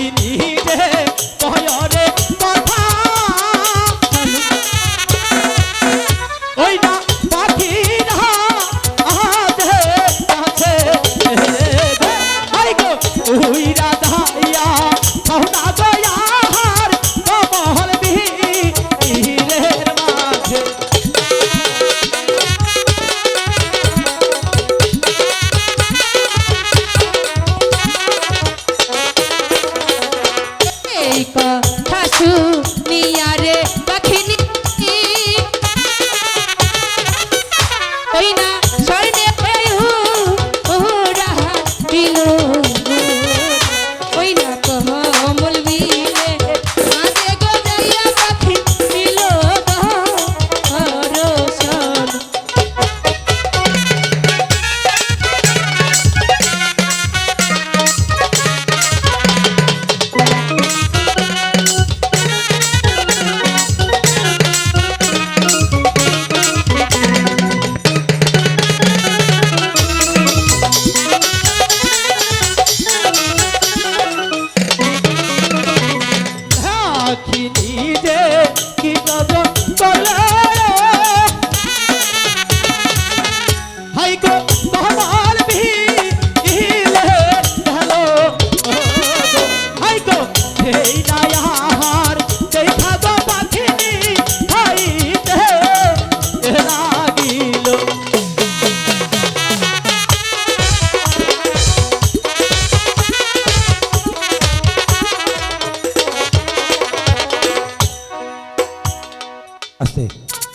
পাখি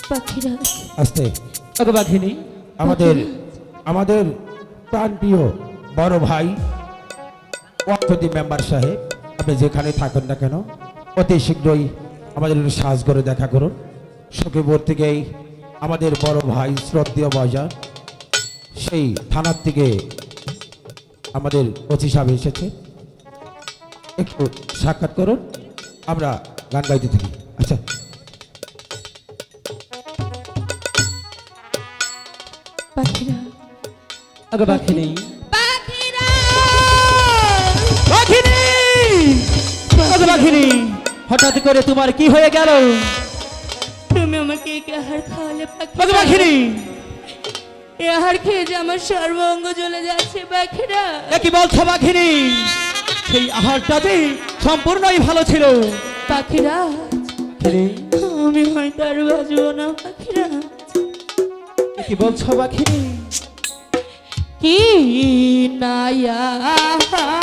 পাখিরা। আস্তে। ওগো বাঘিনী। আমাদের আমাদের প্রাণপ্রিয় বড় ভাই ওয়াকফদি মেম্বার সাহেব আপনি যেখানে থাকেন না কেন অতি শীঘ্রই আমাদের সাজ করে দেখা করুন। সখীপুর থেকেই আমাদের বড় ভাই শ্রদ্ধেয় বাজার সেই থানার থেকে আমাদের অতি সাহেব এসেছে। একটু সাক্ষাৎ করুন আমরা গান গাইতে থাকি। আচ্ছা। পাখিরা হঠাৎ করে তোমার কি হয়ে গেল? তুমি আমাকে একে আহার খাওয়ালে ওগো বাঘিনী এ আহার খেয়ে যে আমার সর্বঙ্গ জ্বলে যাচ্ছে পাখিরা। কি বলছো বাঘিনী সেই আহারটাতে সম্পূর্ণই ভালো ছিল। পাখিরা আমি হয়তো আর বাজবো না পাখিরা। কি বলছো বাকি কি নায়া?